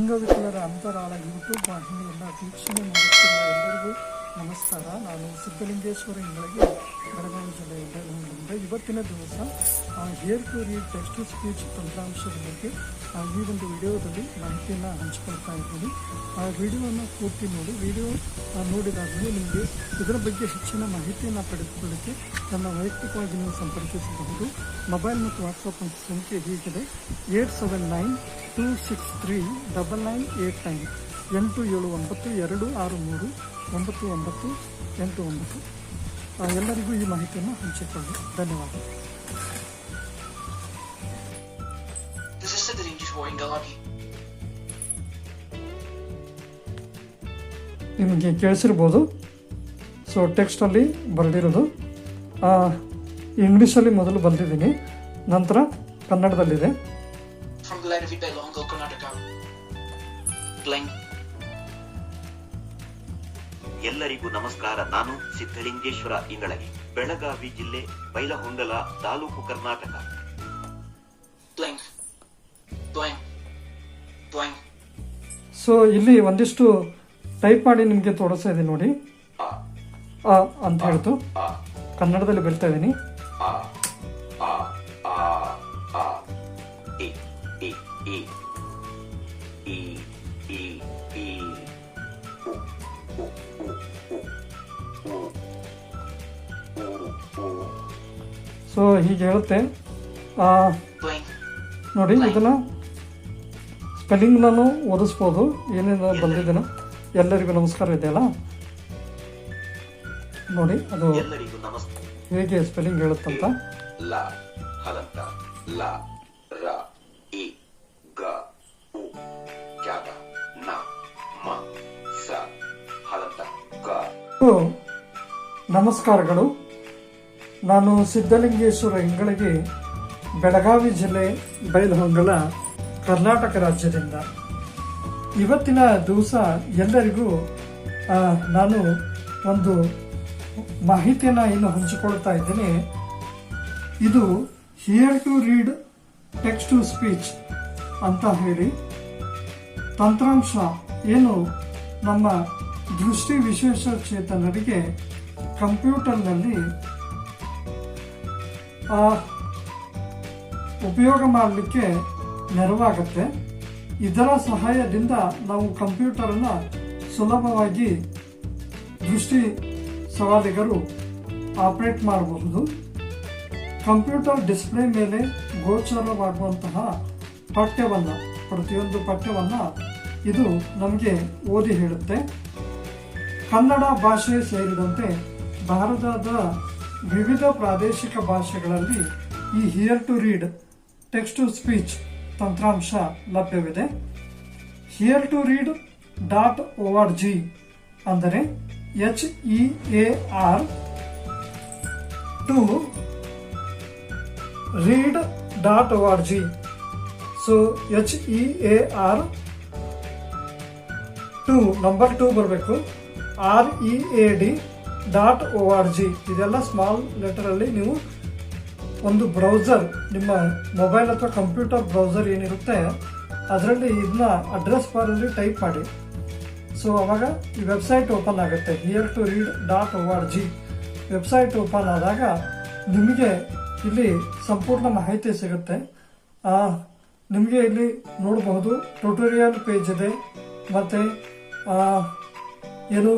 ಅಂಗವಿಕಲರ ಅಂತರಾಳ ಯೂಟ್ಯೂಬ್ ವಾಹಿನಿಯನ್ನು ವೀಕ್ಷಣೆ ಮಾಡುತ್ತಿರುವ ಎಲ್ಲರಿಗೂ ನಮಸ್ಕಾರ. ನಾನು ಸಿದ್ದಲಿಂಗೇಶ್ವರ ಹಿಂಗಾಗಿ ಬೆಳಗಾವಿ ಜಿಲ್ಲೆಯಿಂದ ಬಂದಿದ್ದೆ ಇವತ್ತಿನ ದಿವಸ hear to read text to speech ತಂತ್ರಾಂಶದ ಬಗ್ಗೆ ಈ ಒಂದು ವಿಡಿಯೋದಲ್ಲಿ ಮಾಹಿತಿಯನ್ನು ಹಂಚಿಕೊಳ್ತಾ ಇದ್ದೀನಿ. ಆ ವಿಡಿಯೋವನ್ನು ಪೂರ್ತಿ ನೋಡಿ. ವಿಡಿಯೋ ನೋಡಿದಾಗಲೂ ನಿಮಗೆ ಇದರ ಬಗ್ಗೆ ಹೆಚ್ಚಿನ ಮಾಹಿತಿಯನ್ನು ಪಡೆದುಕೊಳ್ಳಿಕ್ಕೆ ನನ್ನ ವೈಯಕ್ತಿಕವಾಗಿ ನೀವು ಸಂಪರ್ಕಿಸಬಹುದು. ಮೊಬೈಲ್ ಮತ್ತು ವಾಟ್ಸಪ್ ಸಂಖ್ಯೆ ಹೀಗಿದೆ. Eight seven nine two six three double nine eight nine ಎಂಟು ಏಳು ಒಂಬತ್ತು ಎರಡು ಆರು ಮೂರು ಒಂಬತ್ತು ಒಂಬತ್ತು ಎಂಟು ಒಂಬತ್ತು. ಎಲ್ಲರಿಗೂ ಈ ಮಾಹಿತಿಯನ್ನು ಹಂಚಿಕೊಳ್ಳಿ. ಧನ್ಯವಾದ. This is the English War Galati. ನಿಮಗೆ ಕೇಳಿಸಿರ್ಬೋದು. ಸೊ ಟೆಕ್ಸ್ಟಲ್ಲಿ ಬರೆದಿರೋದು. ಇಂಗ್ಲೀಷಲ್ಲಿ ಮೊದಲು ಬಂದಿದ್ದೀನಿ. ನಂತರ ಕನ್ನಡದಲ್ಲಿದೆ. ಎಲ್ಲರಿಗೂ ನಮಸ್ಕಾರ. ನಾನು ಸಿದ್ದಲಿಂಗೇಶ್ವರ ಇಂಗಳಗಿ ಬೆಳಗಾವಿ ಜಿಲ್ಲೆ ಬೈಲಹೊಂಗಲ ತಾಲೂಕು ಕರ್ನಾಟಕ. ಸೊ ಇಲ್ಲಿ ಒಂದಿಷ್ಟು ಟೈಪ್ ಮಾಡಿ ನಿಮಗೆ ತೋರಿಸ್ತಾ ಇದೆ ನೋಡಿ. ಆ ಆ ಅಂತ ಹೇಳ್ತು. ಆ ಕನ್ನಡದಲ್ಲಿ ಬರ್ತಾ ಇದ್ದೀನಿ. ಸೊ ಹೀಗೆ ಹೇಳುತ್ತೆ. ನೋಡಿ ಇದನ್ನ ಸ್ಪೆಲ್ಲಿಂಗ್ ನಾನು ಓದಿಸ್ಬೋದು. ಏನೇನು ಬಂದಿದ್ದೇನೋ ಎಲ್ಲರಿಗೂ ನಮಸ್ಕಾರ ಇದೆಯಲ್ಲ? ನೋಡಿ ಅದು ಹೇಗೆ ಸ್ಪೆಲ್ಲಿಂಗ್ ಹೇಳುತ್ತಂತ. ನಮಸ್ಕಾರಗಳು. ನಾನು ಸಿದ್ದಲಿಂಗೇಶ್ವರ ಹೆಂಗಳಿಗೆ ಬೆಳಗಾವಿ ಜಿಲ್ಲೆ ಬೈಲಹೊಂಗಲ ಕರ್ನಾಟಕ ರಾಜ್ಯದಿಂದ. ಇವತ್ತಿನ ದಿವಸ ಎಲ್ಲರಿಗೂ ನಾನು ಒಂದು ಮಾಹಿತಿಯನ್ನು ಇನ್ನು ಹಂಚಿಕೊಳ್ತಾ ಇದ್ದೇನೆ. ಇದು hear to read text to speech ಅಂತ ಹೇಳಿ. ತಂತ್ರಾಂಶ ಏನು ನಮ್ಮ ದೃಷ್ಟಿ ವಿಶೇಷ ಚೇತನರಿಗೆ ಕಂಪ್ಯೂಟರ್ನಲ್ಲಿ ಉಪಯೋಗ ಮಾಡಲಿಕ್ಕೆ ನೆರವಾಗುತ್ತೆ. ಇದರ ಸಹಾಯದಿಂದ ನಾವು ಕಂಪ್ಯೂಟರನ್ನು ಸುಲಭವಾಗಿ ದೃಷ್ಟಿ ಸವಾಲಿಗರು ಆಪರೇಟ್ ಮಾಡಬಹುದು. ಕಂಪ್ಯೂಟರ್ ಡಿಸ್ಪ್ಲೇ ಮೇಲೆ ಗೋಚರವಾಗುವಂತಹ ಪಠ್ಯವನ್ನು, ಪ್ರತಿಯೊಂದು ಪಠ್ಯವನ್ನು ಇದು ನಮಗೆ ಓದಿ ಹೇಳುತ್ತೆ. ಕನ್ನಡ ಭಾಷೆ ಸೇರಿದಂತೆ ಭಾರತದ ವಿವಿಧ ಪ್ರಾದೇಶಿಕ ಭಾಷೆಗಳಲ್ಲಿ ಈ hear to read text to speech ತಂತ್ರಾಂಶ ಲಭ್ಯವಿದೆ. Hear to read dot O R G ಅಂದರೆ H E A R two read dot O R G. So H E A R two number two ಬರಬೇಕು. R E A D dot O R G ಇದೆಲ್ಲ small ಲೆಟರಲ್ಲಿ ನೀವು ಒಂದು browser ನಿಮ್ಮ mobile ಅಥವಾ computer browser ಏನಿರುತ್ತೆ, ಅದರಲ್ಲಿ ಇದನ್ನ ಅಡ್ರೆಸ್ ಬಾರಲ್ಲಿ ಟೈಪ್ ಮಾಡಿ. ಸೊ ಅವಾಗ ಈ ವೆಬ್ಸೈಟ್ ಓಪನ್ ಆಗುತ್ತೆ. Hear to read dot O R G website open ಆದಾಗ ನಿಮಗೆ ಇಲ್ಲಿ ಸಂಪೂರ್ಣ ಮಾಹಿತಿ ಸಿಗುತ್ತೆ. ನಿಮಗೆ ಇಲ್ಲಿ ನೋಡಬಹುದು ಟ್ಯುಟೋರಿಯಲ್ ಪೇಜ್ ಇದೆ. ಮತ್ತು ಏನು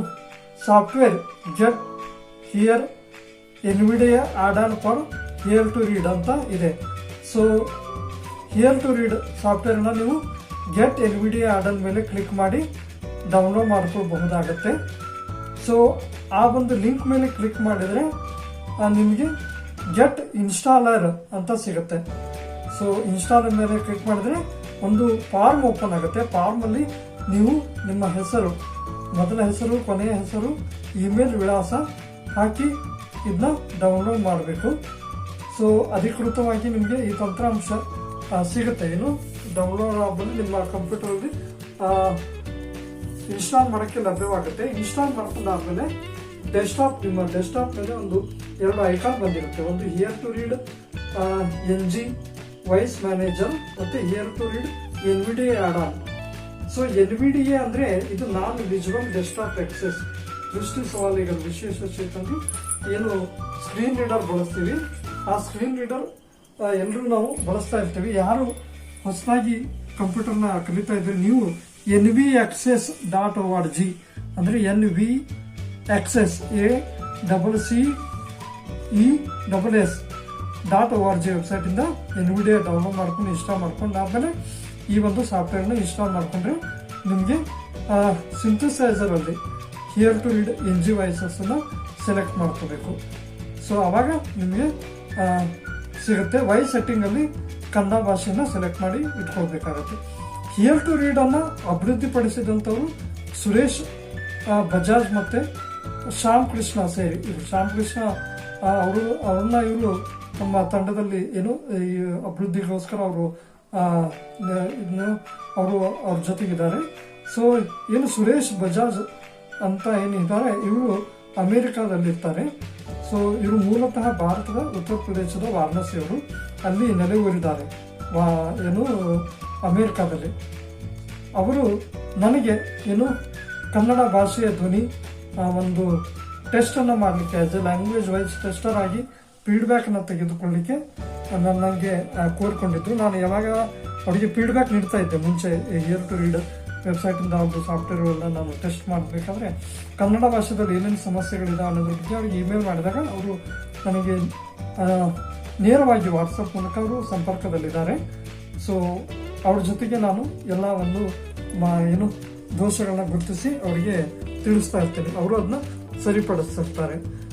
software get here, NVDA on for hear to read ಅಂತ ಇದೆ. ಸೊ ಹಿಯರ್ ಟು ರೀಡ್ ಸಾಫ್ಟ್ವೇರ್ನ ನೀವು ಗೆಟ್ ಎನ್ವಿಡಿಯ ಆಡನ್ ಮೇಲೆ ಕ್ಲಿಕ್ ಮಾಡಿ ಡೌನ್ಲೋಡ್ ಮಾಡ್ಕೋಬಹುದಾಗತ್ತೆ. ಸೊ ಆ ಒಂದು ಲಿಂಕ್ ಮೇಲೆ ಕ್ಲಿಕ್ ಮಾಡಿದರೆ ನಿಮಗೆ ಜೆಟ್ ಇನ್ಸ್ಟಾಲರ್ ಅಂತ ಸಿಗುತ್ತೆ. ಸೊ ಇನ್ಸ್ಟಾಲರ್ ಮೇಲೆ ಕ್ಲಿಕ್ ಮಾಡಿದ್ರೆ ಒಂದು ಫಾರ್ಮ್ ಓಪನ್ ಆಗುತ್ತೆ. ಫಾರ್ಮಲ್ಲಿ ನೀವು ನಿಮ್ಮ ಹೆಸರು ಮೊದಲ ಹೆಸರು, ಕೊನೆಯ ಹೆಸರು ಇಮೇಲ್ ವಿಳಾಸ ಹಾಕಿ ಇದನ್ನ ಡೌನ್ಲೋಡ್ ಮಾಡಬೇಕು. ಸೊ ಅಧಿಕೃತವಾಗಿ ನಿಮಗೆ ಈ ತಂತ್ರಾಂಶ ಸಿಗುತ್ತೆ. ಏನು? ಡೌನ್ಲೋಡ್ ಆದ್ಮೇಲೆ ನಿಮ್ಮ ಕಂಪ್ಯೂಟರಲ್ಲಿ ಇನ್ಸ್ಟಾಲ್ ಮಾಡೋಕ್ಕೆ ಲಭ್ಯವಾಗುತ್ತೆ. ಇನ್ಸ್ಟಾಲ್ ಮಾಡ್ಕೊಂಡಾದ್ಮೇಲೆ ಡೆಸ್ಕ್ಟಾಪ್ ನಿಮ್ಮ ಡೆಸ್ಕ್ಟಾಪ್ ಮೇಲೆ ಒಂದು ಎರಡು ಐಕಾನ್ ಬಂದಿರುತ್ತೆ. ಒಂದು hear to read N G voice manager ಮತ್ತು hear to read N V D so N V D A ಅಂದ್ರೆ ಇದು ನಾನ್ ವಿಜುವಲ್ ಡೆಸ್ಕ್ಟಾಪ್ ಎಕ್ಸೆಸ್ ದೃಷ್ಟಿ ಸವಾಲಿಗರು ವಿಶೇಷ ಚೇತನರು ಏನು ಸ್ಕ್ರೀನ್ ರೀಡರ್ ಬಳಸ್ತೀವಿ. ಆ ಸ್ಕ್ರೀನ್ ರೀಡರ್ ಎಲ್ಲರೂ ನಾವು ಬಳಸ್ತಾ ಇರ್ತೀವಿ. ಯಾರು ಹೊಸದಾಗಿ ಕಂಪ್ಯೂಟರ್ನ ಕಲಿತಾ ಇದ್ರೆ ನೀವು N V access dot O R G ಅಂದರೆ N V access A double C E double S dot O R G ವೆಬ್ಸೈಟಿಂದ N V D download ಮಾಡ್ಕೊಂಡು ಇನ್ಸ್ಟಾಲ್ ಮಾಡ್ಕೊಂಡು ಆದಮೇಲೆ ಈ ಒಂದು ಸಾಫ್ಟ್ವೇರ್ನ ಇನ್ಸ್ಟಾಲ್ ಮಾಡಿಕೊಂಡ್ರೆ ನಿಮಗೆ ಸಿಂಥಸೈಸರಲ್ಲಿ hear to read N G ವಾಯ್ಸಸ್ಸನ್ನು select ಮಾಡ್ಕೋಬೇಕು. ಸೊ ಅವಾಗ ನಿಮಗೆ ಸಿಗುತ್ತೆ ವಾಯ್ಸ್ ಸೆಟ್ಟಿಂಗಲ್ಲಿ ಕನ್ನಡ ಭಾಷೆನ ಸೆಲೆಕ್ಟ್ ಮಾಡಿ ಇಟ್ಕೊಳ್ಬೇಕಾಗತ್ತೆ. ಹಿಯರ್ ಟು ರೀಡನ್ನು ಅಭಿವೃದ್ಧಿಪಡಿಸಿದಂಥವರು ಸುರೇಶ್ ಬಜಾಜ್ ಮತ್ತು ಶ್ಯಾಮ್ ಕೃಷ್ಣ ಸೇರಿ. ಶ್ಯಾಮ್ ಕೃಷ್ಣ ಅವರು, ಅವ್ರನ್ನ ಇವರು ನಮ್ಮ ತಂಡದಲ್ಲಿ ಏನು, ಈ ಅಭಿವೃದ್ಧಿಗೋಸ್ಕರ ಅವರು ಅವರು ಅವ್ರ ಜೊತೆಗಿದ್ದಾರೆ. ಸೊ ಏನು ಸುರೇಶ್ ಬಜಾಜ್ ಅಂತ ಏನಿದ್ದಾರೆ, ಇವರು ಅಮೇರಿಕಾದಲ್ಲಿರ್ತಾರೆ. ಸೊ ಇವರು ಮೂಲತಃ ಭಾರತದ ಉತ್ತರ ಪ್ರದೇಶದ ವಾರಣಾಸಿಯವರು. ಅಲ್ಲಿ ನೆಲೆಯೂರಿದ್ದಾರೆ. ವಾ, ಏನು, ಅಮೇರಿಕಾದಲ್ಲಿ. ಅವರು ನನಗೆ ಏನು ಕನ್ನಡ ಭಾಷೆಯ ಧ್ವನಿ ಒಂದು ಟೆಸ್ಟನ್ನು ಮಾಡಲಿಕ್ಕೆ as a language voice tester ಆಗಿ ಫೀಡ್ಬ್ಯಾಕ್ ಅನ್ನ ತೆಗೆದುಕೊಳ್ಳಿಕ್ಕೆ ನಾನು ನನಗೆ ಕೋರ್ಕೊಂಡಿದ್ರು. ನಾನು ಯಾವಾಗ ಅವರಿಗೆ ಫೀಡ್ಬ್ಯಾಕ್ ನೀಡ್ತಾ ಇದ್ದೆ. ಮುಂಚೆ ಇಯರ್ ಟು ರೀಡ್ ವೆಬ್ಸೈಟಿಂದ ಒಂದು ಸಾಫ್ಟ್ವೇರ್ ಎಲ್ಲ ನಾನು ಟೆಸ್ಟ್ ಮಾಡಬೇಕಾದ್ರೆ ಕನ್ನಡ ಭಾಷೆದಲ್ಲಿ ಏನೇನು ಸಮಸ್ಯೆಗಳಿದೆ ಅನ್ನೋದ್ರ ಬಗ್ಗೆ ಅವ್ರಿಗೆ ಇಮೇಲ್ ಮಾಡಿದಾಗ ಅವರು ನನಗೆ ನೇರವಾಗಿ ವಾಟ್ಸಪ್ ಮೂಲಕ ಅವರು ಸಂಪರ್ಕದಲ್ಲಿದ್ದಾರೆ. ಸೊ ಅವ್ರ ಜೊತೆಗೆ ನಾನು ಎಲ್ಲ ಒಂದು ಏನು ದೋಷಗಳನ್ನ ಗುರುತಿಸಿ ಅವರಿಗೆ ತಿಳಿಸ್ತಾ ಇರ್ತೇನೆ. ಅವರು ಅದನ್ನ ಸರಿಪಡಿಸ್ತಿರ್ತಾರೆ ಆ,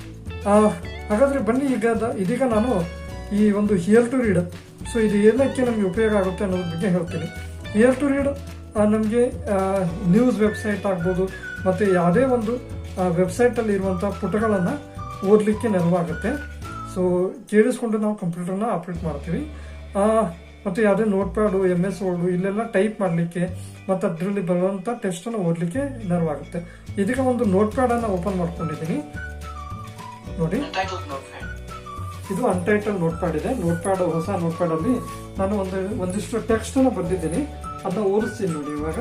ಹಾಗಾದ್ರೆ ಬನ್ನಿ ಈಗ ಇದೀಗ ನಾನು ಈ ಒಂದು ಹಿಯರ್ ಟು ರೀಡ್ ಸೊ ಇದು ಏನಕ್ಕೆ ನಮಗೆ ಉಪಯೋಗ ಆಗುತ್ತೆ ಅನ್ನೋದ್ರ ಬಗ್ಗೆ ಹೇಳ್ತೀನಿ. ಹಿಯರ್ ಟು ರೀಡ್ ನಮಗೆ ನ್ಯೂಸ್ ವೆಬ್ಸೈಟ್ ಆಗ್ಬೋದು, ಮತ್ತು ಯಾವುದೇ ಒಂದು ವೆಬ್ಸೈಟಲ್ಲಿ ಇರುವಂಥ ಪುಟಗಳನ್ನು ಓದಲಿಕ್ಕೆ ನೆರವಾಗುತ್ತೆ. ಸೊ ಕೇಳಿಸ್ಕೊಂಡು ನಾವು ಕಂಪ್ಯೂಟರ್ನ ಆಪ್ರೇಟ್ ಮಾಡ್ತೀವಿ. ಮತ್ತು ಯಾವುದೇ notepad M S word ಇಲ್ಲೆಲ್ಲ ಟೈಪ್ ಮಾಡಲಿಕ್ಕೆ, ಮತ್ತು ಅದರಲ್ಲಿ ಬರುವಂಥ ಟೆಸ್ಟನ್ನು ಓದಲಿಕ್ಕೆ ನೆರವಾಗುತ್ತೆ. ಇದೀಗ ಒಂದು ನೋಟ್ ಪ್ಯಾಡನ್ನು ಓಪನ್ ಮಾಡ್ಕೊಂಡಿದ್ದೀನಿ. ನೋಡಿ. ಇದು ಅನ್ಟೈಟಲ್ ನೋಟ್ ಪ್ಯಾಡ್ ಇದೆ. ನೋಟ್ ಪ್ಯಾಡ್ ಹೊಸ ನೋಟ್ ಪ್ಯಾಡ್ ಅಲ್ಲಿ ನಾನು ಒಂದು ಒಂದಿಷ್ಟು ಟೆಕ್ಸ್ಟ್ ಅನ್ನು ಬರೆದಿದ್ದೀನಿ. ಅದನ್ನ ಓದಿಸ್ತೀನಿ ನೋಡಿ ಇವಾಗ.